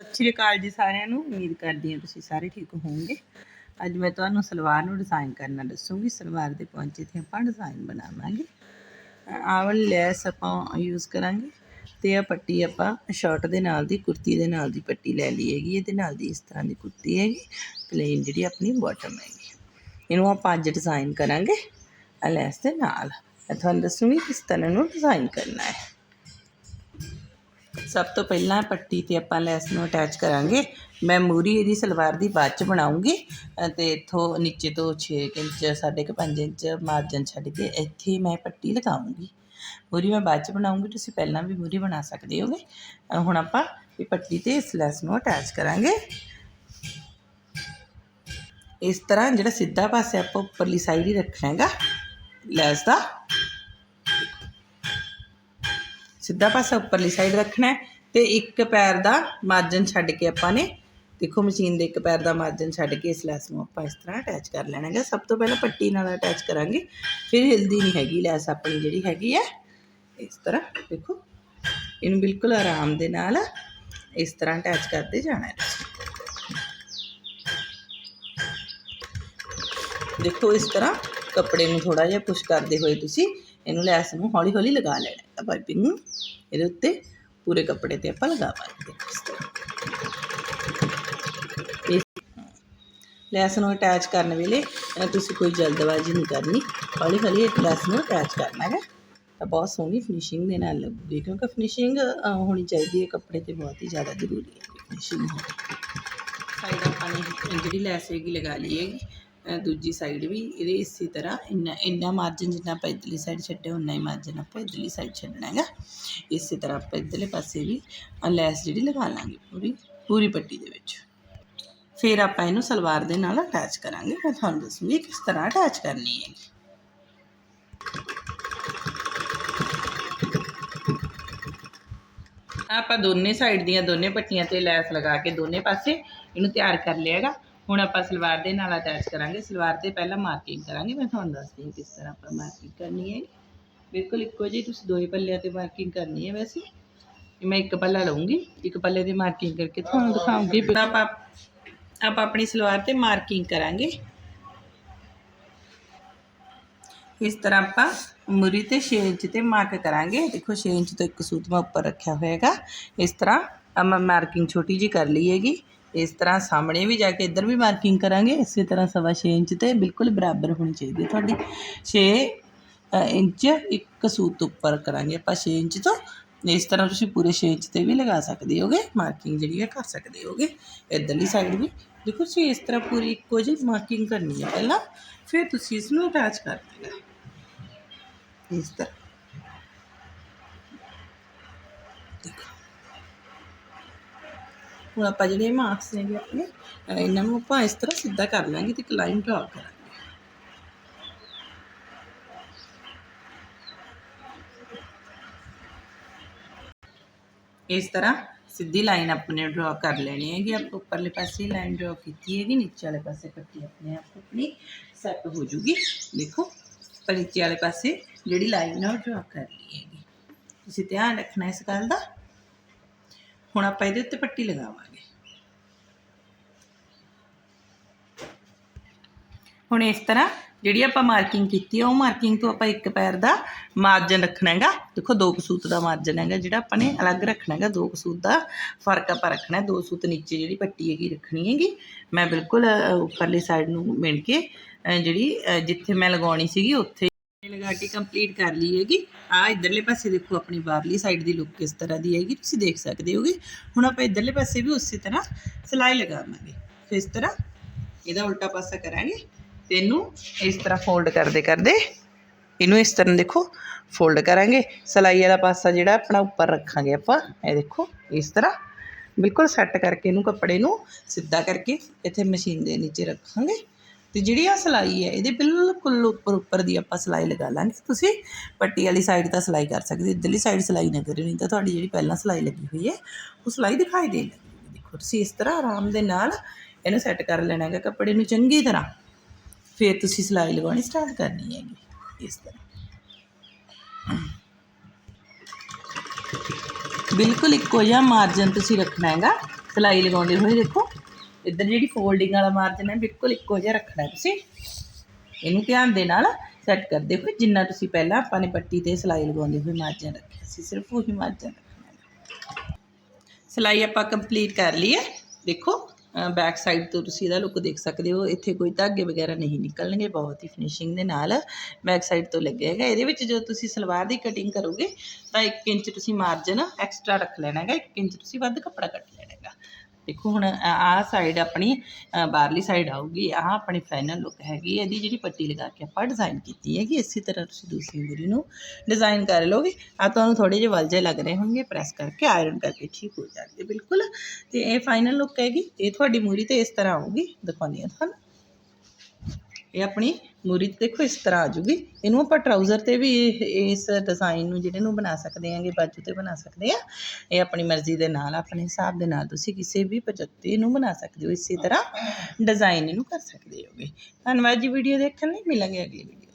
ਸਤਿ ਸ਼੍ਰੀ ਅਕਾਲ ਜੀ ਸਾਰਿਆਂ ਨੂੰ। ਉਮੀਦ ਕਰਦੀ ਹਾਂ ਤੁਸੀਂ ਸਾਰੇ ਠੀਕ ਹੋਵੋਗੇ। ਅੱਜ ਮੈਂ ਤੁਹਾਨੂੰ ਸਲਵਾਰ ਨੂੰ ਡਿਜ਼ਾਈਨ ਕਰਨਾ ਦੱਸੂਗੀ। ਸਲਵਾਰ ਦੇ ਪਹੁੰਚੇ ਤੇ ਆਪਾਂ ਡਿਜ਼ਾਈਨ ਬਣਾਵਾਂਗੇ। ਆਹ ਵਾਲੀ ਲੈਸ ਆਪਾਂ ਯੂਜ਼ ਕਰਾਂਗੇ ਤੇ ਆ ਪੱਟੀ ਆਪਾਂ ਸ਼ਰਟ ਦੇ ਨਾਲ ਦੀ, ਕੁਰਤੀ ਦੇ ਨਾਲ ਦੀ ਪੱਟੀ ਲੈ ਲਈ ਹੈਗੀ। ਇਹਦੇ ਨਾਲ ਦੀ ਇਸ ਤਰ੍ਹਾਂ ਦੀ ਕੁਰਤੀ ਹੈਗੀ। ਪਲੇਨ ਜਿਹੜੀ ਆਪਣੀ ਬਾਟਮ ਹੈਗੀ। ਇਹਨੂੰ ਆਪਾਂ ਅੱਜ ਡਿਜ਼ਾਈਨ ਕਰਾਂਗੇ। ਲੈਸ ਦੇ ਨਾਲ। ਮੈਂ ਤੁਹਾਨੂੰ ਦੱਸੂਗੀ ਕਿਸ ਤਰ੍ਹਾਂ ਨੂੰ ਡਿਜ਼ਾਈਨ ਕਰਨਾ ਹੈ। ਸਭ ਤੋਂ ਪਹਿਲਾਂ ਪੱਟੀ ਤੇ ਆਪਾਂ ਲੈਸ ਨੂੰ ਅਟੈਚ ਕਰਾਂਗੇ। ਮੈਂ ਮੂਰੀ ਇਹਦੀ ਸਲਵਾਰ ਦੀ ਬਾਅਦ ਚ ਬਣਾਉਂਗੀ। ਤੇ ਇੱਥੋਂ ਨੀਚੇ ਤੋਂ 6 ਇੰਚ 5.5 ਇੰਚ ਮਾਰਜਨ ਛੱਡ ਕੇ ਇੱਥੇ ਮੈਂ ਪੱਟੀ ਲਗਾਉਂਗੀ। ਮੂਰੀ ਮੈਂ ਬਾਅਦ ਚ ਬਣਾਉਂਗੀ, ਤੁਸੀਂ ਪਹਿਲਾਂ ਵੀ ਮੂਰੀ ਬਣਾ ਸਕਦੇ ਹੋਗੇ। ਹੁਣ ਆਪਾਂ ਇਹ ਪੱਟੀ ਤੇ ਇਸ ਲੈਸ ਨੂੰ ਅਟੈਚ ਕਰਾਂਗੇ। ਇਸ ਤਰ੍ਹਾਂ ਜਿਹੜਾ ਸਿੱਧਾ ਪਾਸੇ ਆਪਾਂ ਉੱਪਰਲੀ ਸਾਈਡ ਹੀ ਰੱਖਣਾ ਹੈਗਾ, ਲੈਸ ਦਾ। ਸਿੱਧਾ ਪਾਸਾ ਉੱਪਰਲੀ ਸਾਈਡ ਰੱਖਣਾ ਹੈ ਤੇ ਇੱਕ ਪੈਰ ਦਾ ਮਾਰਜਨ ਛੱਡ ਕੇ ਆਪਾਂ ਨੇ ਦੇਖੋ ਮਸ਼ੀਨ ਦੇ ਇੱਕ ਪੈਰ ਦਾ ਮਾਰਜਨ ਛੱਡ ਕੇ ਇਸ ਲੈਸ ਨੂੰ ਆਪਾਂ ਇਸ ਤਰ੍ਹਾਂ ਅਟੈਚ ਕਰ ਲੈਣਾ ਹੈਗਾ। ਸਭ ਤੋਂ ਪਹਿਲਾਂ ਪੱਟੀ ਨਾਲ ਅਟੈਚ ਕਰਾਂਗੇ। ਫਿਰ ਹਿਲਦੀ ਨਹੀਂ ਹੈਗੀ ਲੈਸ ਆਪਣੀ ਜਿਹੜੀ ਹੈਗੀ ਹੈ। ਇਸ ਤਰ੍ਹਾਂ ਦੇਖੋ। ਇਹਨੂੰ ਬਿਲਕੁਲ ਆਰਾਮ ਦੇ ਨਾਲ ਇਸ ਤਰ੍ਹਾਂ ਅਟੈਚ ਕਰਦੇ ਜਾਣਾ ਹੈ। ਦੇਖੋ ਇਸ ਤਰ੍ਹਾਂ ਕੱਪੜੇ ਨੂੰ ਥੋੜਾ ਜਿਹਾ ਪੁਸ਼ ਕਰਦੇ ਹੋਏ ਤੁਸੀਂ ਇਹਨੂੰ ਲੈਸ ਨੂੰ ਹੌਲੀ ਹੌਲੀ ਲਗਾ ਲੈਣਾ ਹੈ। ਪਾਈਪਿੰਗ ਨੂੰ ਇਹਦੇ ਉੱਤੇ ਪੂਰੇ ਕੱਪੜੇ ਤੇ ਆਪਾਂ ਲਗਾਵਾਂਗੇ ਦੇਖੋ ਇਸ ਤਰ੍ਹਾਂ ਇਸ ਲੈਸ ਨੂੰ ਅਟੈਚ ਕਰਨ ਵੇਲੇ ਅ, ਤੁਸੀਂ ਕੋਈ ਜਲਦਬਾਜ਼ੀ ਨਹੀਂ ਕਰਨੀ ਹੌਲੀ ਹੌਲੀ ਇਹ ਲੈਸ ਨੂੰ ਅਟੈਚ ਕਰਨਾ ਹੈ ਤਾਂ ਬਹੁਤ ਸੋਹਣੀ ਫਿਨਿਸ਼ਿੰਗ ਦੇ ਨਾਲ ਲੱਗੂਗੀ ਕਿਉਂਕਿ ਫਿਨਿਸ਼ਿੰਗ ਹੋਣੀ ਚਾਹੀਦੀ ਹੈ ਕੱਪੜੇ ਤੇ ਬਹੁਤ ਹੀ ਜ਼ਿਆਦਾ ਜ਼ਰੂਰੀ ਹੈ ਫਿਨਿਸ਼ਿੰਗ ਸਾਈਡ ਆਪਾਂ ਨੇ ਜਿਹੜੀ ਲੈਸ ਹੈਗੀ ਲਗਾ ਲਈ ਹੈਗੀ ਅ, ਦੂਜੀ ਸਾਈਡ ਵੀ ਇਹਦੇ ਇਸੇ ਤਰ੍ਹਾਂ ਇੰਨਾ ਇੰਨਾ ਮਾਰਜਨ ਜਿੰਨਾ ਆਪਾਂ ਇੱਧਰਲੀ ਸਾਈਡ ਛੱਡਿਆ ਉਨਾ ਹੀ ਮਾਰਜਨ ਆਪਾਂ ਇੱਧਰਲੀ ਸਾਈਡ ਛੱਡਣਾ ਹੈਗਾ। ਇਸੇ ਤਰ੍ਹਾਂ ਆਪਾਂ ਇੱਧਰਲੇ ਪਾਸੇ ਵੀ ਲੈਸ ਜਿਹੜੀ ਲਗਾ ਲਾਂਗੇ ਪੂਰੀ ਪੂਰੀ ਪੱਟੀ ਦੇ ਵਿੱਚ। ਫਿਰ ਆਪਾਂ ਇਹਨੂੰ ਸਲਵਾਰ ਦੇ ਨਾਲ ਅਟੈਚ ਕਰਾਂਗੇ। ਮੈਂ ਤੁਹਾਨੂੰ ਦੱਸੂਗੀ ਕਿਸ ਤਰ੍ਹਾਂ ਅਟੈਚ ਕਰਨੀ ਹੈ ਆਪਾਂ ਦੋਨੇ ਸਾਈਡ ਦੀਆਂ ਦੋਨੇ ਪੱਟੀਆਂ ਤੇ ਲੈਸ ਲਗਾ ਕੇ ਦੋਨੇ ਪਾਸੇ ਇਹਨੂੰ ਤਿਆਰ ਕਰ ਲਿਆਗਾ ਹੁਣ ਆਪਾਂ ਸਲਵਾਰ ਦੇ ਨਾਲ ਅਟੈਚ ਕਰਾਂਗੇ। ਸਲਵਾਰ ਤੇ ਪਹਿਲਾਂ ਮਾਰਕਿੰਗ ਕਰਾਂਗੇ। ਮੈਂ ਤੁਹਾਨੂੰ ਦੱਸਦੀ ਹਾਂ ਕਿਸ ਤਰ੍ਹਾਂ ਆਪਾਂ ਮਾਰਕਿੰਗ ਕਰਨੀ ਹੈ। ਬਿਲਕੁਲ ਇੱਕੋ ਜਿਹੀ ਤੁਸੀਂ ਦੋਈ ਪੱਲਿਆਂ ਤੇ ਮਾਰਕਿੰਗ ਕਰਨੀ ਹੈ ਵੈਸੇ। ਮੈਂ ਇੱਕ ਪੱਲਾ ਲਵਾਂਗੀ ਇੱਕ ਪੱਲੇ ਦੀ ਮਾਰਕਿੰਗ ਕਰਕੇ ਤੁਹਾਨੂੰ ਦਿਖਾਉਂਗੀ। ਫਿਰ ਆਪਾਂ ਆਪਾਂ ਆਪਣੀ ਸਲਵਾਰ ਤੇ ਮਾਰਕਿੰਗ ਕਰਾਂਗੇ। ਇਸ ਤਰ੍ਹਾਂ ਆਪਾਂ ਮੁਰੀ ਤੇ 6 ਇੰਚ ਤੇ ਮਾਰਕ ਕਰਾਂਗੇ। ਦੇਖੋ 6 ਇੰਚ ਤੋਂ ਇੱਕ ਸੂਤ ਮੈਂ ਉੱਪਰ ਰੱਖਿਆ ਹੋਏਗਾ ਇਸ ਤਰ੍ਹਾਂ ਆ ਮੈਂ ਮਾਰਕਿੰਗ ਛੋਟੀ ਜੀ ਕਰ ਲਈ ਹੈਗੀ। ਇਸ ਤਰ੍ਹਾਂ ਸਾਹਮਣੇ ਵੀ ਜਾ ਕੇ ਇੱਧਰ ਵੀ ਮਾਰਕਿੰਗ ਕਰਾਂਗੇ ਇਸੇ ਤਰ੍ਹਾਂ ਸਵਾ 6 ਇੰਚ ਤੇ ਬਿਲਕੁਲ ਬਰਾਬਰ ਹੋਣੀ ਚਾਹੀਦੀ ਹੈ ਤੁਹਾਡੀ 6 ਇੰਚ ਇੱਕ ਸੂਤ ਉੱਪਰ ਕਰਾਂਗੇ ਆਪਾਂ 6 ਇੰਚ ਤੋਂ ਇਸ ਤਰ੍ਹਾਂ ਤੁਸੀਂ ਪੂਰੇ 6 ਇੰਚ ਤੇ ਵੀ ਲਗਾ ਸਕਦੇ ਹੋਗੇ ਮਾਰਕਿੰਗ ਜਿਹੜੀ ਹੈ ਕਰ ਸਕਦੇ ਹੋਗੇ ਇੱਧਰਲੀ ਸਾਈਡ ਵੀ ਦੇਖੋ ਤੁਸੀਂ ਇਸ ਤਰ੍ਹਾਂ ਪੂਰੀ ਇੱਕੋ ਜਿਹੀ ਮਾਰਕਿੰਗ ਕਰਨੀ ਹੈ ਪਹਿਲਾਂ ਫਿਰ ਤੁਸੀਂ ਇਸ ਨੂੰ ਅਟੈਚ ਕਰ ਦੇਣਾ ਇਸ ਤਰ੍ਹਾਂ ਦੇਖੋ ਹੁਣ ਆਪਾਂ ਜਿਹੜੇ ਮਾਰਕਸ ਨੇ ਆਪਣੇ, ਅਹ ਇਹਨਾਂ ਨੂੰ ਆਪਾਂ ਇਸ ਤਰ੍ਹਾਂ ਸਿੱਧਾ ਕਰ ਲਾਂਗੇ ਤੇ ਇੱਕ ਲਾਈਨ ਡਰਾ ਕਰਾਂਗੇ। ਇਸ ਤਰ੍ਹਾਂ ਸਿੱਧੀ ਲਾਈਨ ਆਪਣੇ ਡਰਾ ਕਰ ਲੈਣੀ ਹੈਗੀ, ਆਪਾਂ ਉੱਪਰਲੇ ਪਾਸੇ ਲਾਈਨ ਡਰਾ ਕੀਤੀ ਹੈਗੀ, ਨੀਚੇ ਵਾਲੇ ਪਾਸੇ ਪੱਟੀ ਆਪਣੇ ਆਪ ਆਪਣੀ ਸੈੱਟ ਹੋ ਜੂਗੀ। ਦੇਖੋ ਪਰ ਨੀਚੇ ਵਾਲੇ ਪਾਸੇ ਜਿਹੜੀ ਲਾਈਨ ਹੈ ਉਹ ਡਰਾ ਕਰ ਲਈ ਹੈਗੀ। ਤੁਸੀਂ ਧਿਆਨ ਰੱਖਣਾ ਇਸ ਗੱਲ ਦਾ। ਹੁਣ ਆਪਾਂ ਇਹਦੇ ਉੱਤੇ ਪੱਟੀ ਲਗਾਵਾਂਗੇ। ਹੁਣ ਇਸ ਤਰ੍ਹਾਂ ਜਿਹੜੀ ਆਪਾਂ ਮਾਰਕਿੰਗ ਕੀਤੀ ਆ ਉਹ ਮਾਰਕਿੰਗ ਤੋਂ ਆਪਾਂ ਇੱਕ ਪੈਰ ਦਾ ਮਾਰਜਨ ਰੱਖਣਾ ਹੈਗਾ। ਦੇਖੋ ਦੋ ਕਸੂਤ ਦਾ ਮਾਰਜਨ ਹੈਗਾ ਜਿਹੜਾ ਆਪਾਂ ਨੇ ਅਲੱਗ ਰੱਖਣਾ ਹੈਗਾ। ਦੋ ਕਸੂਤ ਦਾ ਫ਼ਰਕ ਆਪਾਂ ਰੱਖਣਾ ਦੋ ਸੂਤ ਨੀਚੇ ਜਿਹੜੀ ਪੱਟੀ ਹੈਗੀ ਰੱਖਣੀ ਹੈਗੀ। ਮੈਂ ਬਿਲਕੁਲ ਅ, ਉੱਪਰਲੀ ਸਾਈਡ ਨੂੰ ਮਿਣ ਕੇ ਜਿਹੜੀ ਜਿੱਥੇ ਮੈਂ ਲਗਾਉਣੀ ਸੀਗੀ ਉੱਥੇ ਲਗਾ ਕੇ ਕੰਪਲੀਟ ਕਰ ਲਈ ਹੈਗੀ। ਆ ਇਧਰਲੇ ਪਾਸੇ ਦੇਖੋ, ਆਪਣੀ ਬਾਹਰਲੀ ਸਾਈਡ ਦੀ ਲੁੱਕ ਕਿਸ ਤਰ੍ਹਾਂ ਦੀ ਹੈਗੀ, ਤੁਸੀਂ ਦੇਖ ਸਕਦੇ ਹੋਗੇ। ਹੁਣ ਆਪਾਂ ਇਧਰਲੇ ਪਾਸੇ ਵੀ ਉਸੇ ਤਰ੍ਹਾਂ ਸਿਲਾਈ ਲਗਾਵਾਂਗੇ। ਫਿਰ ਇਸ ਤਰ੍ਹਾਂ ਇਹਦਾ ਉਲਟਾ ਪਾਸਾ ਕਰਾਂਗੇ ਤੇ ਇਹਨੂੰ ਇਸ ਤਰ੍ਹਾਂ ਫੋਲਡ ਕਰਦੇ ਕਰਦੇ ਇਹਨੂੰ ਇਸ ਤਰ੍ਹਾਂ ਦੇਖੋ ਫੋਲਡ ਕਰਾਂਗੇ। ਸਿਲਾਈ ਵਾਲਾ ਪਾਸਾ ਜਿਹੜਾ ਆਪਣਾ ਉੱਪਰ ਰੱਖਾਂਗੇ ਆਪਾਂ। ਇਹ ਦੇਖੋ, ਇਸ ਤਰ੍ਹਾਂ ਬਿਲਕੁਲ ਸੈੱਟ ਕਰਕੇ ਇਹਨੂੰ ਕੱਪੜੇ ਨੂੰ ਸਿੱਧਾ ਕਰਕੇ ਇੱਥੇ ਮਸ਼ੀਨ ਦੇ ਨੀਚੇ ਰੱਖਾਂਗੇ। ਤੇ ਜਿਹੜੀ ਆ ਸਿਲਾਈ ਹੈ, ਇਹਦੇ ਬਿਲਕੁਲ ਉੱਪਰ ਉੱਪਰ ਦੀ ਆਪਾਂ ਸਿਲਾਈ ਲਗਾ ਲਾਂਗੇ ਤੁਸੀਂ। ਪੱਟੀ ਵਾਲੀ ਸਾਈਡ ਤਾਂ ਸਿਲਾਈ ਕਰ ਸਕਦੇ ਇੱਧਰਲੀ ਸਾਈਡ ਸਿਲਾਈ ਨਾ ਕਰਿਓ, ਨਹੀਂ ਤਾਂ ਤੁਹਾਡੀ ਜਿਹੜੀ ਪਹਿਲਾਂ ਸਿਲਾਈ ਲੱਗੀ ਹੋਈ ਹੈ, ਉਹ ਸਿਲਾਈ ਦਿਖਾਈ ਦੇ ਲੱਗੀ ਦੇਖੋ ਤੁਸੀਂ ਇਸ ਤਰ੍ਹਾਂ ਆਰਾਮ ਦੇ ਨਾਲ ਇਹਨੂੰ ਸੈੱਟ ਕਰ ਲੈਣਾ ਹੈਗਾ ਕੱਪੜੇ ਨੂੰ ਚੰਗੀ ਤਰ੍ਹਾਂ। ਫਿਰ ਤੁਸੀਂ ਸਿਲਾਈ ਲਗਾਉਣੀ ਸਟਾਰਟ ਕਰਨੀ ਹੈਗੀ, ਇਸ ਤਰ੍ਹਾਂ। ਬਿਲਕੁਲ ਇੱਕੋ ਜਿਹਾ ਮਾਰਜਨ ਤੁਸੀਂ ਰੱਖਣਾ ਹੈਗਾ, ਸਿਲਾਈ ਲਗਾਉਂਦੇ ਹੋਏ ਦੇਖੋ। ਇੱਧਰ ਜਿਹੜੀ ਫੋਲਡਿੰਗ ਵਾਲਾ ਮਾਰਜਨ ਹੈ, ਬਿਲਕੁਲ ਇੱਕੋ ਜਿਹਾ ਰੱਖਣਾ ਤੁਸੀਂ। ਇਹਨੂੰ ਧਿਆਨ ਦੇ ਨਾਲ ਸੈੱਟ ਕਰਦੇ ਹੋਏ, ਜਿੰਨਾ ਤੁਸੀਂ ਪਹਿਲਾਂ ਆਪਾਂ ਨੇ ਪੱਟੀ ਤੇ ਸਿਲਾਈ ਲਗਾਉਂਦੇ ਹੋਏ ਮਾਰਜਨ ਰੱਖਿਆ ਸੀ, ਸਿਰਫ ਉਹੀ ਮਾਰਜਨ ਰੱਖਣਾ। ਸਿਲਾਈ ਆਪਾਂ ਕੰਪਲੀਟ ਕਰ ਲਈ ਹੈ। ਦੇਖੋ ਬੈਕ ਸਾਈਡ ਤੋਂ ਤੁਸੀਂ ਇਹਦਾ ਲੁੱਕ ਦੇਖ ਸਕਦੇ ਹੋ। ਇੱਥੇ ਕੋਈ ਧਾਗੇ ਵਗੈਰਾ ਨਹੀਂ ਨਿਕਲਣਗੇ, ਬਹੁਤ ਹੀ ਫਿਨਿਸ਼ਿੰਗ ਦੇ ਨਾਲ ਬੈਕ ਸਾਈਡ ਤੋਂ ਲੱਗਿਆ ਹੈਗਾ। ਇਹਦੇ ਵਿੱਚ ਜਦੋਂ ਤੁਸੀਂ ਸਲਵਾਰ ਦੀ ਕਟਿੰਗ ਕਰੋਗੇ, ਤਾਂ 1 ਇੰਚ ਤੁਸੀਂ ਮਾਰਜਨ ਐਕਸਟਰਾ ਰੱਖ ਲੈਣਾ ਹੈਗਾ 1 ਇੰਚ ਤੁਸੀਂ ਵੱਧ ਕੱਪੜਾ ਕੱਟ ਲੈਣਾ ਹੈਗਾ ਦੇਖੋ ਹੁਣ ਆਹ ਸਾਈਡ ਆਪਣੀ ਬਾਹਰਲੀ ਸਾਈਡ ਆਊਗੀ ਆਹ ਆਪਣੀ ਫਾਈਨਲ ਲੁੱਕ ਹੈਗੀ, ਇਹਦੀ ਜਿਹੜੀ ਪੱਟੀ ਲਗਾ ਕੇ ਆਪਾਂ ਡਿਜ਼ਾਈਨ ਕੀਤੀ ਹੈਗੀ, ਇਸੇ ਤਰ੍ਹਾਂ ਤੁਸੀਂ ਦੂਸਰੀ ਮੂਰੀ ਨੂੰ ਡਿਜ਼ਾਈਨ ਕਰ ਲਓਗੇ ਆ ਤੁਹਾਨੂੰ ਥੋੜੇ ਜਿਹੇ ਵਲਜੇ ਲੱਗ ਰਹੇ ਹੋਣਗੇ ਪ੍ਰੈਸ ਕਰਕੇ ਆਇਰਨ ਕਰਕੇ ਠੀਕ ਹੋ ਜਾਣਗੇ, ਬਿਲਕੁਲ। ਤੇ ਇਹ ਫਾਈਨਲ ਲੁੱਕ ਹੈਗੀ, ਇਹ ਤੁਹਾਡੀ ਮੂਰੀ ਤੇ ਇਸ ਤਰ੍ਹਾਂ ਆਊਗੀ, ਦਿਖਾਉਂਦੀ ਹਾਂ ਤੁਹਾਨੂੰ। ਇਹ ਆਪਣੀ ਮੂਰੀ ਤੇ ਦੇਖੋ ਇਸ ਤਰ੍ਹਾਂ ਆ ਜੂਗੀ। ਇਹਨੂੰ ਆਪਾਂ ਟਰਾਊਜ਼ਰ ਤੇ ਵੀ ਇਸ ਡਿਜ਼ਾਈਨ ਨੂੰ ਜਿਹੜੇ ਨੂੰ ਬਣਾ ਸਕਦੇ ਆਂਗੇ ਬਾਜੂ ਤੇ ਬਣਾ ਸਕਦੇ ਆ ਇਹ ਆਪਣੀ ਮਰਜ਼ੀ ਦੇ ਨਾਲ, ਆਪਣੇ ਹਿਸਾਬ ਦੇ ਨਾਲ ਤੁਸੀਂ ਕਿਸੇ ਵੀ ਪਜੱਤੀ ਨੂੰ ਬਣਾ ਸਕਦੇ ਹੋ। ਇਸੇ ਤਰ੍ਹਾਂ ਡਿਜ਼ਾਈਨ ਇਹਨੂੰ ਕਰ ਸਕਦੇ ਹੋਗੇ। ਧੰਨਵਾਦ ਜੀ ਵੀਡੀਓ ਦੇਖਣ ਲਈ। ਮਿਲਾਂਗੇ ਅਗਲੀ ਵੀਡੀਓ